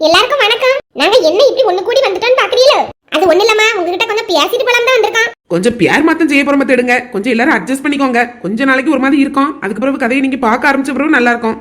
எல்லாருக்கும் வணக்கம். நாங்க என்ன இப்படி ஒண்ணு கூடி வந்துட்டோம்னு பாக்குறீங்களோ? அது ஒண்ணு இல்லம்மா உங்ககிட்ட கொஞ்சம் பேசிட்டு போலாம் தான் வந்திருக்கோம். கொஞ்சம் பேர் மாத்தம் செய்ய போற எடுங்க கொஞ்சம் எல்லாரும் அட்ஜஸ்ட் பண்ணிக்கோங்க. கொஞ்ச நாளைக்கு ஒரு மாதிரி இருக்கும். அதுக்கு பிறகு கதையை நீங்க பார்க்க ஆரம்பிச்ச பிறகு நல்லா இருக்கும்.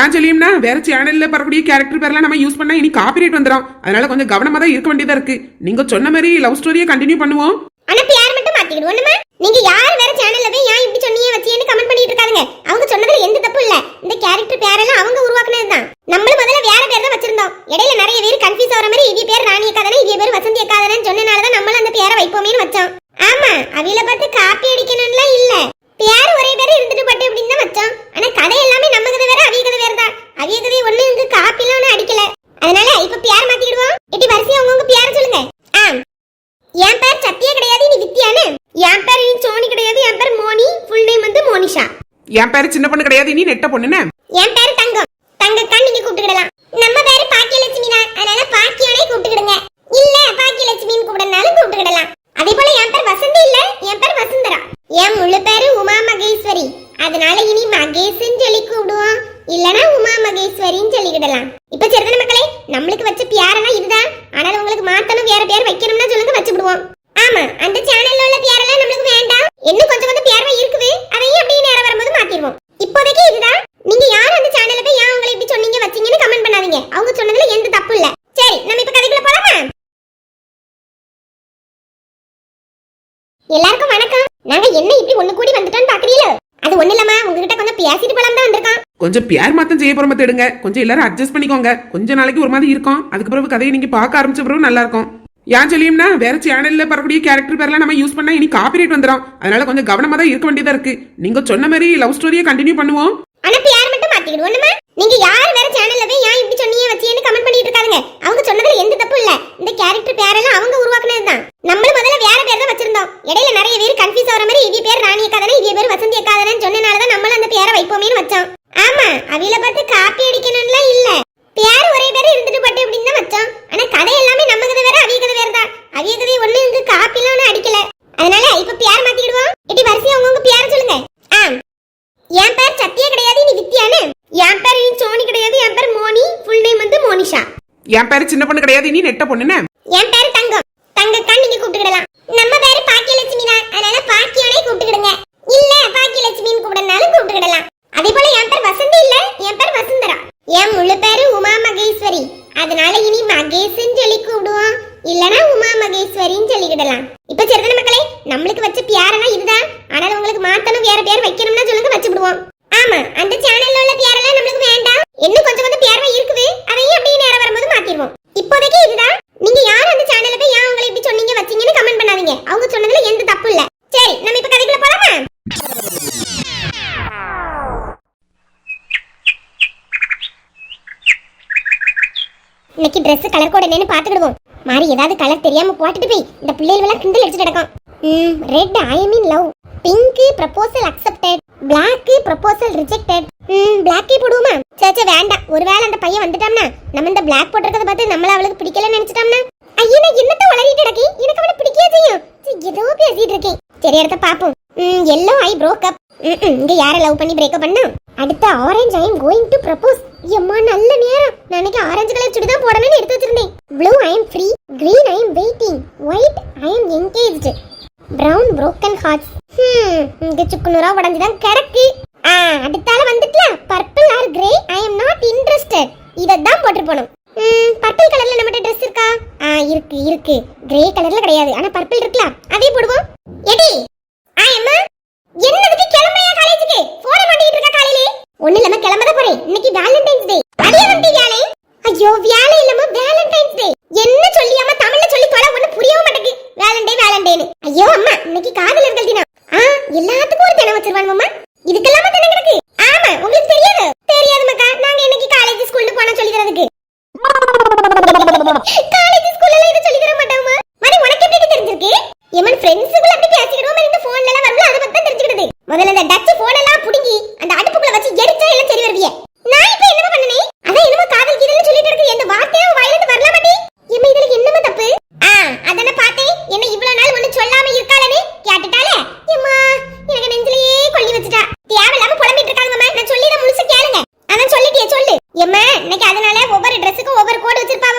ஏன் சொல்லியும்னா வேற சேனல்ல வரக்கூடிய கேரக்டர் பேர்லாம் நம்ம யூஸ் பண்ணா இனி காப்பிரைட் வந்துடும் அதனால கொஞ்சம் கவனமா தான் இருக்க வேண்டியதா இருக்கு. நீங்க சொன்ன மாதிரி லவ் ஸ்டோரியை கண்டினியூ பண்ணுவோம். ஆனா பேர் மட்டும் மாத்திக்கிடுவோம் நீங்க யார் வேற சேனல்ல போய் ஏன் இப்படி சொன்னீங்க வச்சீங்கன்னு கமெண்ட் பண்ணிட்டு இருக்காங்க அவங்க சொன்னதுல எந்த தப்பு இல்ல இந்த கேரக்டர் பேரெல்லாம் அவங்க உருவாக்குனது தான் நம்மளும் முதல்ல வேற பேர் தான் வச்சிருந்தோம் இடையில நிறைய பேர் கன்ஃபியூஸ் ஆகிற மாதிரி இவ்வி பேர் ராணி அக்கா தானே இவ்வி பேர் வசந்தி அக்கா தானே சொன்னனால தான் நம்மளும் அந்த பேரை வைப்போமேன்னு வச்சோம் ஆமா அவில பார்த்து காப்பி அடிக்கணும்லாம் இல்ல பேர் ஒரே பேர் இருந்துட்டு பட்டு அப்படின்னு தான் வச்சோம் ஆனா கதை எல்லாமே நம்ம கதை வேற அவிய கதை வேற தான் அவிய கதை ஒண்ணு இங்க காப்பிலாம் ஒண்ணு அடிக்கல அதனால இப்ப பேர் மாத்திக்கிடுவோம் எட்டி வரிசையா உங்க பேர் சொல்லுங்க ஆ என் பேர் சத்யா கிடையாது நீ வித்யானு என் பேர் நீ சோனி கிடையாது என் பேர் மோனி ஃபுல் நேம் வந்து மோனிஷா என் பேரு சின்ன பொண்ணு கிடையாது நீ நெட்ட பொண்ணுன்னு என் பேர் தங்கம் தங்கக்கா நீங்க கூப்பிட்டுக்கிடலாம் நம்ம பேரு பாக்கியலட்சுமி தான் அதனால பாக்கியானே கூப்பிட்டுக்கிடுங்க இல்ல பாக்கியலட்சுமின்னு கூப்பிடனாலும் கூப்பிட்டுக்கிடலாம் அதே போல என் பேர் வசந்தி இல்ல என் பேர் வசுந்தரா என் முழு பேரு உமா மகேஸ்வரி அதனால இனி மகேஷ்னு சொல்லி கூப்பிடுவோம் இல்லனா உமா மகேஸ்வரின்னு சொல்லிக்கிடலாம் இப்ப சரிதான மக்களே நம்மளுக்கு வச்ச பேரெல்லாம் இதுதான் ஆனால் உங்களுக்கு மாத்தணும் வேற பேர் வைக்கணும்னா சொல்லுங்க வச்சு விடுவோம் ஆமா அந்த சேனல்ல உள்ள பேரெல்லாம் நம்மளுக்கு வேண்டாம் இன்னும் கொஞ்சம் கொஞ்சம் பேர்வை இருக்குது அதையும் அப்படியே நேரம் வரும்போது மாத்திடுவோம் இப்போதைக்கு இதுதான் நீங்க யார் அந்த சேனல்ல போய் ஏன் உங்களை இப்படி சொன்னீங்க வச்சீங்கன்னு கமெண்ட் பண்ணாதீங்க அவங்க சொன்னதுல எந்த தப்பு இல்ல சரி நம்ம இப்ப கதைக்குள்ள போலாமா எல்லாருக்கும் வணக்கம் நாங்க என்ன இப்படி ஒண்ணு கூடி வந்துட்டோம்னு பாக்குறீங்களோ அது ஒண்ணு இல்லம்மா உங்ககிட்ட கொஞ்சம் பேசிட்டு போலாம் தான் வந்திருக்கோம் கொஞ்சம் பேர் மாத்தம் செய்ய போகிற எடுங்க. கொஞ்சம் எல்லாரும் அட்ஜஸ்ட் பண்ணிக்கோங்க. கொஞ்ச நாளைக்கு ஒரு மாதிரி இருக்கும். அதுக்கு பிறகு கதையை நீங்கள் பார்க்க ஆரம்பிச்ச பிறகு நல்லா இருக்கும். ஏன் சொல்லியும்னா வேற சேனல்ல வரக்கூடிய கேரக்டர் பேர்லாம் நம்ம யூஸ் பண்ணா இனி காப்பிரைட் வந்துடும் அதனால கொஞ்சம் கவனமா தான் இருக்க வேண்டியதா இருக்கு. நீங்க சொன்ன மாதிரி லவ் ஸ்டோரியை கண்டினியூ பண்ணுவோம். ஆனா பியார் மட்டும் மாத்திக்கிடுவோம் நீங்க யார் வேற சேனல்ல போய் ஏன் இப்படி சொன்னீங்க வச்சீங்கன்னு கமெண்ட் பண்ணிட்டு இருக்காங்க அவங்க சொன்னதுல எந்த தப்பு இல்ல. இந்த கேரக்டர் பேரெல்லாம் அவங்க உருவாக்குனது தான் நம்மளும் முதல்ல வேற பேர் தான் வச்சிருந்தோம். இடையில நிறைய பேர் கன்ஃபியூஸ் ஆகிற மாதிரி இவ்வி பேர் ராணி அக்கா தானே இவ்வி பேர் வசந்தி அக்கா தானே சொன்னனால தான் நம்மளும் அந்த பேரை வைப்போமேன்னு வச்சோம். ஆமா அவில பார்த்து காப்பி அடிக்கணும்லாம் இல்ல. பேர் ஒரே பேர் இருந்துட்டு பட்டு அப்படின்னு தான் வச்சோம். ஆனா கதை எல்லாமே நம்ம கதை வேற அவிய கதை வேற தான் அவிய கதை ஒண்ணு இங்க காப்பிலாம் ஒண்ணு அடிக்கல. அதனால இப்ப பேர் மாத்திக்கிடுவோம். இட்டி வரிசையா உங்க பேர் சொல்லுங்க. ஆ. என் பேர் சத்யா கிடையாது நீ வித்யானு என் பேர் நீ சோனி கிடையாது என் பேர் மோனி. ஃபுல் நேம் வந்து மோனிஷா. என் பேரு சின்ன பொண்ணு கிடையாது நீ நெட்ட பொண்ணுன்னு? என் பேர் தங்கம் Dress கலர் என்னன்னு ஏதாவது கலர் தெரியாம போட்டுட்டு போய் இந்த பிள்ளைகளெல்லாம் கிண்டல் அடிச்சுட்டு கிடக்கும். ம் red I mean love pink proposal accepted black proposal rejected hmm பிளாக்கே போடுவோமா? சே சே வேண்டாம். ஒருவேளை அந்த பையன் வந்துட்டோம்னா நம்ம இந்த பிளாக் போட்டிருக்கத பார்த்து நம்மள அவளுக்கு பிடிக்கலன்னு நினைச்சிட்டோம்னா? ஐயோ நான் என்னத்த வளரிட்டு இருக்கேன் எனக்கு அவனை பிடிக்கவே செய்யும். ஏதோ பேசிட்டு இருக்கேன். சரி இடத்த பாப்போம் ம் எல்லோ ஐ ப்ரோக் அப் ம், இங்க யார லவ் பண்ணி பிரேக்கப் பண்ணா? அடுத்த orange I am going to propose எம்மா நல்ல நேரம். நான் அன்னைக்கு ஆரஞ்சு கலர் சுடிதான் போடணும்னு எடுத்து வச்சிருந்தேன். Blue I am free green I am waiting white I am engaged brown broken heart hmm இங்க சுக்குநூறா உடஞ்சு தான் கிடக்கு. ஆ அடுத்தால வந்துட்டல purple or grey I am not interested இதை தான் போட்டு போகணும் ம் பர்பிள் கலர்ல நம்மட்ட ட்ரெஸ் இருக்கா? ஆ இருக்கு இருக்கு. கிரே கலர்ல கிடையாது. ஆனா பர்பிள் இருக்குல அதே போடுவோம். எடி ஆ அம்மா என்னதுக்கு கிளம்பறியா காலேஜுக்கு? போன் பண்ணிட்டு இருக்க காலையிலே? ஒண்ணு இல்லாம கிளம்பத போறேன். இன்னைக்கு வேலண்டைன்ஸ் டே அடியே வந்து வேலை. ஐயோ வேலை இல்லம்மா டே என்ன சொல்லியாம தமிழ்ல சொல்லி தொலை ஒண்ணு புரியவே மாட்டேங்குது வேலண்டை ஐயோ அம்மா இன்னைக்கு காதலர்கள் தினம். ஆ எல்லாத்துக்கும் ஒரு தினம் வச்சிருவாங்க அம்மா இதுக்கெல்லாம தினம் கிடக்கு ஆமா உங்களுக்கு தெரியாது தெரியாது மக்கா நாங்க இன்னைக்கு காலேஜ் ஸ்கூலுக்கு போன சொல்லி தரதுக்கு காலேஜ் ஸ்கூல்ல எல்லாம் இதை சொல்லி தர மாட்டாங்கம்மா மாதிரி உனக்கு எப்படி தெரிஞ்சிருக்கு எமன் ஃப்ரெண்ட்ஸுக்குள்ள அப்படி பேசிக்கிடுவோம் மாதிரி இந்த போன்ல எல்லாம் வருது அதை பத்தி தான் தெரிஞ்சுக்கிடுது முதல்ல இந்த டச் போன் எல்லாம் புடுங்கி அந்த அடுப்புக்குள்ள வச்சு எரிச்சா எல்லாம் சரி வருவிய நான் இப்ப என்னமா பண்ணனே அதான் என்னமா காதல் கீதல்னு சொல்லிட்டு இருக்கு எந்த வார்த்தையும் வாயில இருந்து வரல மாட்டே எம்மா இதுல என்னமா தப்பு ஆ அதானே பார்த்தேன் என்ன இவ்வளவு நாள் ஒண்ணு சொல்லாம இருக்காளனே கேட்டுட்டாலே எம்மா எனக்கு நெஞ்சிலேயே கொள்ளி வச்சுட்டா தேவையில்லாம புலம்பிட்டு இருக்காங்க நான் சொல்லி முழுசா கேளுங்க அதான் சொல்லிட்டியே சொல்லு எம்மா இன்னைக்கு அதனால ஒவ்வொரு ட்ரெஸ்ஸுக்கும் ஒவ்வொரு கோடு வச்சிருப்பா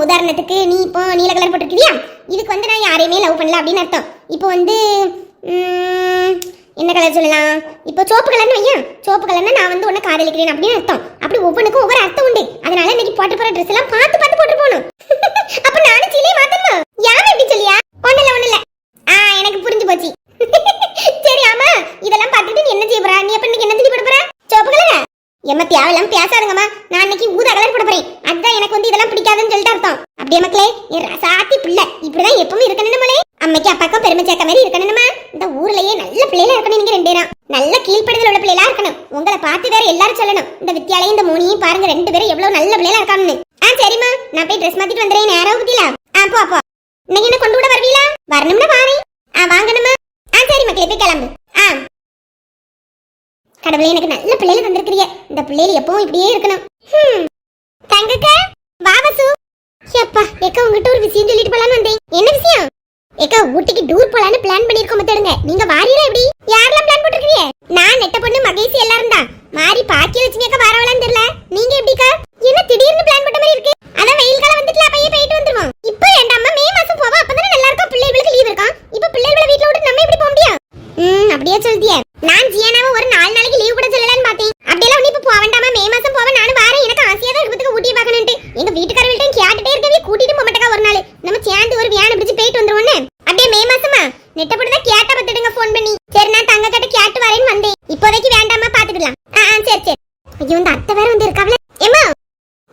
உதாரணத்துக்கு நீ இப்போ நீல கலர் போட்டிருக்கியா இதுக்கு வந்து நான் யாரையுமே லவ் பண்ணல அப்படின்னு அர்த்தம். இப்போ வந்து என்ன கலர் சொல்லலாம்? இப்போ சோப்பு கலர்னு வையன். சோப்பு கலர்னா நான் வந்து உன்னை காதலிக்கிறேன் அப்படின்னு அர்த்தம். அப்படி ஒவ்வொன்றுக்கும் ஒவ்வொரு அர்த்தம் உண்டு. அதனால இன்னைக்கு போட்டு போற ட்ரெஸ் எல்லாம் பார்த்து பார்த்து போட்டு போகணும். அப்ப நானும் சீலையை மாத்தணும்? யாரும் எப்படி சொல்லியா? ஒண்ணு இல்ல ஒண்ணு இல்ல. ஆ எனக்கு புரிஞ்சு போச்சு. சரி ஆமா. இதெல்லாம் பார்த்துட்டு நீ என்ன செய்ய போறா? நீ அப்ப இன்னைக்கு என்ன செஞ்சு போட போற சோப்பு கலரா எம்ம தேவையில்லாம பேசாதுங்கம்மா. நான் அன்னைக்கு ஊதா கலர் போட போறேன். அதுதான் எனக்கு வந்து இதெல்லாம் பிடிக்காதுன்னு சொல்லிட்டு அர்த்தம். அப்படியே மக்களே? என் ரசாத்தி பிள்ளை. இப்படிதான் எப்பவும் இருக்கணும்னு அம்மைக்கு அப்பாக்கும் பெருமை சேர்க்க மாதிரி இருக்கணுமா இந்த ஊர்லயே நல்ல பிள்ளைகளா இருக்கணும் நீங்க ரெண்டு பேரும். நல்ல கீழ்ப்படுதல் உள்ள பிள்ளைகளா இருக்கணும். உங்களை பார்த்து வேற எல்லாரும் சொல்லணும். இந்த வித்தியாலயம் இந்த மோனியும் பாருங்க ரெண்டு பேரும் எவ்வளவு நல்ல பிள்ளைகளா இருக்கான்னு ஆ சரிம்மா. நான் போய் ட்ரெஸ் மாத்திட்டு வந்துறேன் நேரம் குத்தில ஆ போ அப்போ இன்னைக்கு என்ன கொண்டு விட வருவீங்களா வரணும்னா பாரு ஆ வாங்கணுமா ஆ சரி மக்களே போய் கிளம்பு ஆ கடவுளே எனக்கு நல்ல பிள்ளைகள் தந்திருக்கிறீங்க இந்த பிள்ளைகள் எப்பவும் இப்படியே இருக்கணும். தங்கக்க தங்கக்கா வா வசு. எப்பா எக்கா உங்ககிட்ட ஒரு விஷயம் சொல்லிட்டு போலான்னு வந்தேன். என்ன விஷயம்? எக்கா ஊட்டிக்கு டூர் போலான்னு பிளான் பண்ணிருக்கோம் மத்தடுங்க நீங்க வாரியில எப்படி? யாரெல்லாம் பிளான் போட்டுருக்கீங்க நான் நெட்ட பொண்ணு மகேஷ் எல்லாரும் தான். மாறி பாக்கி வச்சுங்க வரவளான்னு தெரியல நீங்க எப்படிக்கா என்ன திடீர்னு பிளான் போட்ட மாதிரி இருக்கு அதான் வெயில் காலம் வந்துட்டுல அப்பயே போயிட்டு வந்துருவோம் இப்போ வேண்டாமா மே மாசம் போவா அப்பதானே நல்லா இருக்கும் பிள்ளைகளுக்கு லீவ் இருக்கும் இப்போ பிள்ளைகளை வீட்ல விட்டு நம்ம எப்படி போக முடியும் ம் அப்படியே சொல்லிட்டியே நான் ஜியானாவை ஒரு நாலு நாளைக்கு லீவ் கூட சொல்லலாம்னு பார்த்தேன் அப்படியெல்லாம் ஒண்ணு இப்ப போக வேண்டாமா மே மாசம் போவ நானும் வாரேன் எனக்கு ஆசையா தான் இருக்கிறதுக்கு ஊட்டி பார்க்கணும்ட்டு எங்க வீட்டுக்காரங்கள்ட்ட கேட்டுட்டே இருக்கவே கூட்டிட்டு போக மாட்டேக்கா ஒரு நாள் நம்ம சேர்ந்து ஒரு வியானை பிடிச்சு போயிட்டு வந்துருவோன்னு அப்படியே மே மாசமா நெட்டப்பட்டு தான் கேட்ட பத்துடுங்க ஃபோன் பண்ணி சரி நான் தங்க கிட்ட கேட்டு வரேன்னு வந்தேன் இப்போதைக்கு வேண்டாமா பாத்துக்கலாம் ஆ ஆ சரி சரி ஐயோ இந்த அத்தை வேற வந்து இருக்காவல ஏமா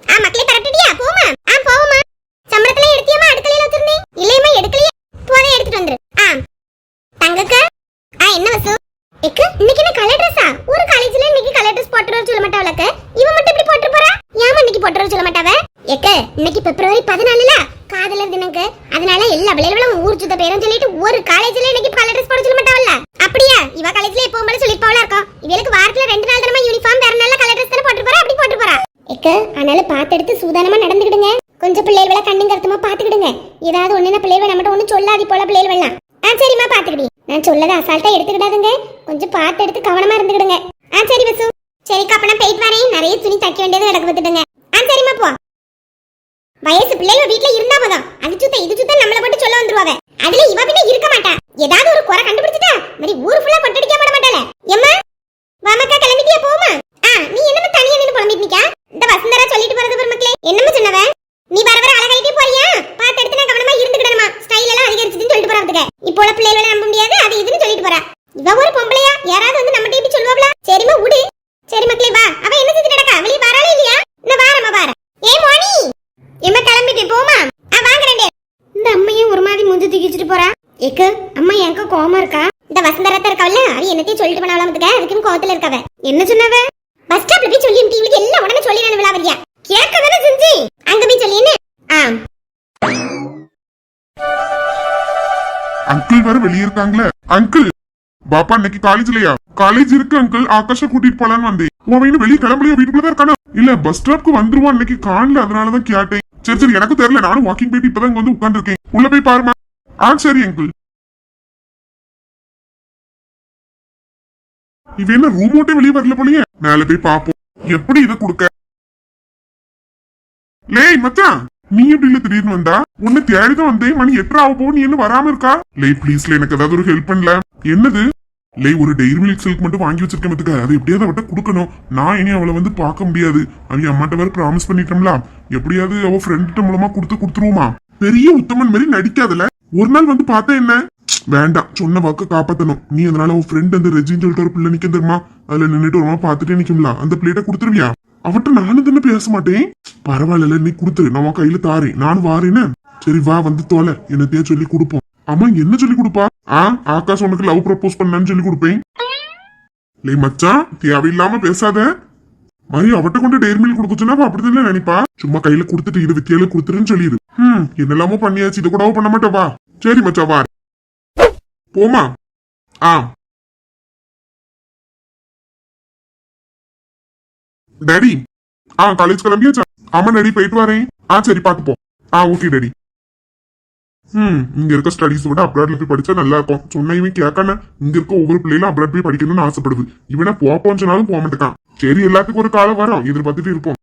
ஆ மக்களே பரட்டுடியா போமா ஆ போவோமா சம்பளத்துல எடுத்தியமா அடுக்கலையில வச்சிருந்தேன் இல்லையம்மா எடுக்கலையே போதே எடுத்துட்டு வந்துரு ஆ தங்கக்கா ஆ என்ன வசு எக்க இன்னைக்கு என்ன கலர் ட்ரெஸ்ஸா ஒரு காலேஜ்ல இன்னைக்கு கலர் ட்ரெஸ் போட்டுற சொல்ல மாட்டாவலக்க இவ மட்டும் இப்படி போட்டு போறா? ஏமா இன்னைக்கு போட்டுற சொல்ல மாட்டாவ? ஏக்க இன்னைக்கு பிப்ரவரி பதினாலுல? காதலர் தினங்க. அதனால எல்லா பிள்ளைகளும் ஊர் சுத்த பேரும் சொல்லிட்டு ஒரு காலேஜ்ல இன்னைக்கு கலர் ட்ரெஸ் போட சொல்ல மாட்டாவல்ல? அப்படியா? இவ காலேஜ்ல எப்பவும் போல சொல்லிப்பாவலா இருக்கும் இவளுக்கு வாரத்துல ரெண்டு நாள் தரமா யூனிஃபார்ம் வேற நல்ல கலர் ட்ரெஸ் போட்டு போறா? அப்படி போட்டு போறா. ஏக்க அதனால பாத்து எடுத்து சூதானமா நடந்துக்கிடுங்க. கொஞ்சம் பிள்ளைகளை கண்ணும் கருத்துமா பாத்துக்கிடுங்க ஏதாவது ஒண்ணுனா பிள்ளைகள் நம்மகிட்ட ஒண்ணு சொல்லாதி போல பிள்ளைகள் ஆ சரிம்மா பாத்துக்கிடி நான் சொல்லதை அசால்ட்டா எடுத்துக்கிடாதுங்க. கொஞ்சம் பார்த்து எடுத்து கவனமா இருந்துக்கிடுங்க. ஆ சரி பசு சரிக்கா அப்ப நான் போயிட்டு வரேன். நிறைய துணி தைக்க வேண்டியது கிடக்கு பார்த்துடுங்க ஆ சரிம்மா போ. வயசு பிள்ளைங்க வீட்டுல இருந்தா போதும். அது சுத்த இது சுத்த நம்மள போட்டு சொல்ல வந்துருவாங்க. அதுல இவ பின்ன இருக்க மாட்டா. ஏதாவது ஒரு குறை கண்டுபிடிச்சிட்டா மாதிரி ஊர் ஃபுல்லா கொட்டடிக்க போட மாட்டாள எம்மா வாமக்கா கிளம்பிட்டியா போமா ஆ நீ என்னமா தனியா நின்னு புலம்பிட்டு நிக்கா இந்த வசந்தரா சொல்லிட்டு போறது பெருமக்களே என்னமா சொன்னவ நீ வர வர அழகாயிட்டே போறியா பார்த்து எடுத்து நான் கவனமா இருந்துக்கிடணுமா ஸ்டைல் எல்லாம் அதிகரிச்சுன்னு சொல்லிட்டு போறாங்க இப்போ உள்ள பிள்ளைகளை நம்ப முடியாது அது இதுன்னு சொல்லிட்டு போறா இவ ஒரு பொம்பளையா யாராவது வந்து நம்ம இப்படி சொல்லுவாங்களா சரிம்மா விடு சரி மக்களே வா அவ என்ன செஞ்சு நடக்கா வெளிய வராளே இல்லையா நான் வாரமா வார ஏ மோனி எம்மா கிளம்பிட்டு போமா? ஆ வாங்க ரெண்டு. இந்த அம்மையும் ஒரு மாதிரி மூஞ்சி தூக்கிச்சிட்டு போறா. ஏக்கு அம்மா எனக்கு கோவமா இருக்கா? இந்த வசந்தரத்த இருக்கவல்ல அவ என்னத்தையும் சொல்லிட்டு பண்ணாவலாமத்துக்க அதுக்கும் கோவத்துல இருக்கவ. என்ன சொன்னவ? பஸ் ஸ்டாப்ல போய் சொல்லி இவளுக்கு எல்லாம் உடனே சொல்லி நான் விளாவரியா கேட்க தானே செஞ்சு. அங்க போய் சொல்லி ஆ. அங்கிள் வேற வெளியே இருக்காங்களே. அங்கிள் பாப்பா இன்னைக்கு காலேஜ் இல்லையா? காலேஜ் இருக்கு அங்கிள் ஆகாஷ கூட்டிட்டு போலான்னு வந்தேன். உன் வெளியே கிளம்பலையா? வீட்டுக்குள்ளதான் இருக்கானா? இல்ல பஸ் ஸ்டாப்க்கு வந்துருவான் இன்னைக்கு காணல அதனாலதான் கேட்டேன். சரி சரி எனக்கு தெரியல. நானும் வாக்கிங் போயிட்டு இப்பதான் இங்க வந்து உட்காந்துருக்கேன் உள்ள போய் பாருமா ஆ சரி அங்கிள். இவ என்ன ரூம் விட்டு வெளியே வரல போலயே. மேல போய் பாப்போம். எப்படி இதை கொடுக்க? லேய் மச்சான் நீ எப்படி இல்ல திடீர்னு வந்தா? உன்னை தேடிதான் வந்தேன். மணி எட்டு ஆக போகும் நீ என்ன வராம இருக்கா? லே ப்ளீஸ்ல எனக்கு ஏதாவது ஒரு ஹெல்ப் பண்ணல. என்னது? லே ஒரு டெய்ரி மில்க் சில்க் மட்டும் வாங்கி வச்சிருக்கிறதுக்கு பாத்துக்க அது எப்படியாவது அவட்ட கொடுக்கணும். நான் இனி அவளை வந்து பார்க்க முடியாது. அவங்க அம்மாட்ட வேற ப்ராமிஸ் பண்ணிட்டோம்ல. எப்படியாவது அவ ஃப்ரெண்ட் மூலமா கொடுத்து கொடுத்துருவோமா? பெரிய உத்தமன் மாதிரி நடிக்காதல? ஒரு நாள் வந்து பார்த்தா என்ன? வேண்டாம். சொன்ன வாக்க காப்பாத்தணும். நீ அதனால உன் ஃப்ரெண்ட் அந்த ரெஜின்னு சொல்லிட்டு ஒரு பிள்ளை நிக்க தெரியுமா? அதுல நின்னுட்டு ஒரு பார்த்துட்டே நிக்கும்ல. அந்த பிளேட்டை கொடுத்துருவியா? அவட்ட நானும் தானே பேச மாட்டேன். பரவாயில்ல நீ கொடுத்துரு. நான் கையில தாரேன். நானும் வாரேன்னு. சரி வா வந்து தோலை. என்னத்தையா சொல்லி கொடுப்போம். அம்மா என்ன சொல்லி கொடுப்பா? ஆ ஆகாஷ் உனக்கு லவ் ப்ரப்போஸ் பண்ணான்னு சொல்லி கொடுப்பேன். லே மச்சான் தேவையில்லாம பேசாத. மாதிரி அவட்ட கொண்டு டேர் மில் கொடுக்க சொன்னா நினைப்பா? சும்மா கையில கொடுத்துட்டு இது வித்தியால கொடுத்துருன்னு சொல்லிடு ம் என்னெல்லாமோ பண்ணியாச்சு இது கூடவோ பண்ண மாட்டவா? வா சரி மச்சா வா. போமா ஆ. டேடி. ஆ காலேஜ் கிளம்பியாச்சா? ஆமா டேடி போயிட்டு வரேன். ஆ சரி பாத்துப்போம் ஆ ஓகே டேடி. ம் இங்க இருக்க ஸ்டடீஸ் விட அப்ராட்ல போய் படிச்சா நல்லா இருக்கும் சொன்ன இவன் கேட்காம இங்க இருக்க ஒவ்வொரு பிள்ளைகளும் அப்ராட் போய் படிக்கணும்னு ஆசைப்படுது. இவனை போப்போன்னு சொன்னாலும் போக மாட்டேக்கான். சரி எல்லாத்துக்கும் ஒரு காலம் வரும். எதிர்பார்த்துட்டு இருப்போம்.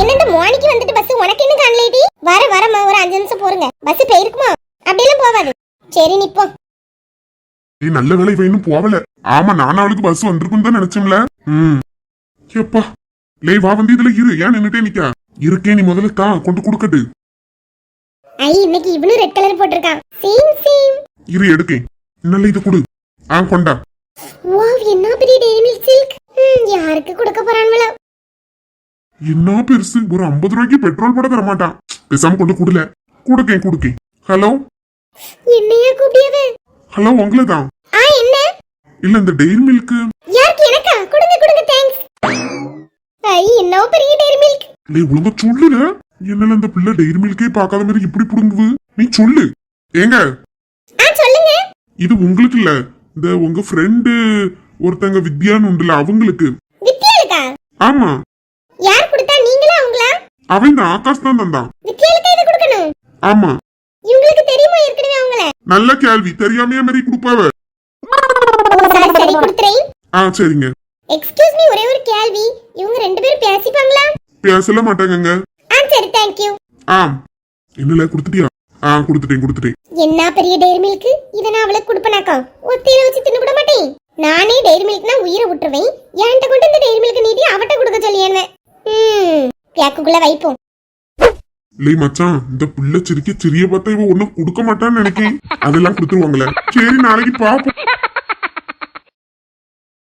என்ன இந்த மோனி மணிக்கு வந்துட்டு பஸ் உனக்கு என்ன காணலேடி வர வரமா ஒரு அஞ்சு நிமிஷம் போருங்க. பஸ் போயிருக்குமா அப்படியெல்லாம் போவாது. சரி நிப்போ ஏய் நல்ல வேலை இவ இன்னும் போகல ஆமா நான் அவளுக்கு பஸ் வந்திருக்கும் தான் நினைச்சோம்ல ம் எப்பா. லே வா வந்து இதுல இரு. ஏன் நின்னுட்டே நிக்கா? இருக்கே நீ முதல்ல தா கொண்டு கொடுக்கட்டு. ஐ இன்னைக்கு இவனும் ரெட் கலர் போட்டிருக்கான். சேம் சேம் இரு எடுக்கேன் நல்ல இது கொடு. ஆ கொண்டா. வாவ் என்ன பெரிய டெய்ரி மில்க் சில்க் யாருக்கு கொடுக்க போறான்வளோ என்ன பெருசு? ஒரு ஐம்பது ரூபாய்க்கு பெட்ரோல் போட தர மாட்டான் பேசாம கொண்டு கொடுல. கொடுக்கேன் கொடுக்கேன் ஹலோ என்னையா கூப்பிடியது? ஹலோ உங்களை தான் ஆ என்ன? இல்ல இந்த டெய்ரி மில்க் யாருக்கு எனக்கா? கொடுங்க கொடுங்க தேங்க்ஸ் ஐ என்ன பெரிய டெய்ரி மில்க் லே ஒழுங்கா சொல்லுல என்னால அந்த பிள்ளை டெய்ரி மில்கே பார்க்காத மாதிரி இப்படி புடுங்குது? நீ சொல்லு. ஏங்க? இது உங்களுக்கு இல்ல. இந்த உங்க ஃப்ரெண்டு ஒருத்தங்க வித்யான்னு உண்டுல அவங்களுக்கு. ஆமா. யார் கொடுத்தா நீங்களா அவங்களா? அவன் இந்த ஆகாஷ் தான் தந்தான். வித்தியாளுக்கு இது கொடுக்கணும்? ஆமா. இவங்களுக்கு தெரியுமா ஏற்கனவே அவங்கள? நல்ல கேள்வி. தெரியாமையே மாதிரி கொடுப்பாவ? சரி கொடுத்துறேன். ஆ சரிங்க. எக்ஸ்கியூஸ் மீ ஒரே ஒரு கேள்வி. இவங்க ரெண்டு பேரும் பேசிப்பாங்களா? பேசல மாட்டாங்கங்க. சரி தேங்க் யூ ஆ. என்னல கொடுத்துட்டியா? ஆ கொடுத்துட்டேன் கொடுத்துட்டேன். என்ன பெரிய டெய்ரி மில்க் இத நான் அவளுக்கு கொடுப்பனாக்கா? ஒத்தையில வச்சு தின்னு விட மாட்டேன். நானே டெய்ரி மில்க்னா உயிரை விட்டுருவேன். என்கிட்ட கொண்டு இந்த டெய்ரி மில்க் நீட்டி அவட்ட கொடுக்க சொல்லி என்ன? ம் பேக்குக்குள்ள வைப்போம். லே மச்சான் இந்த பிள்ளை சிரிக்க சிறிய பார்த்தா இவ ஒண்ணும் கொடுக்க மாட்டான்னு நினைக்கேன். அதெல்லாம் கொடுத்துருவாங்களே. சரி நாளைக்கு பாப்போம்.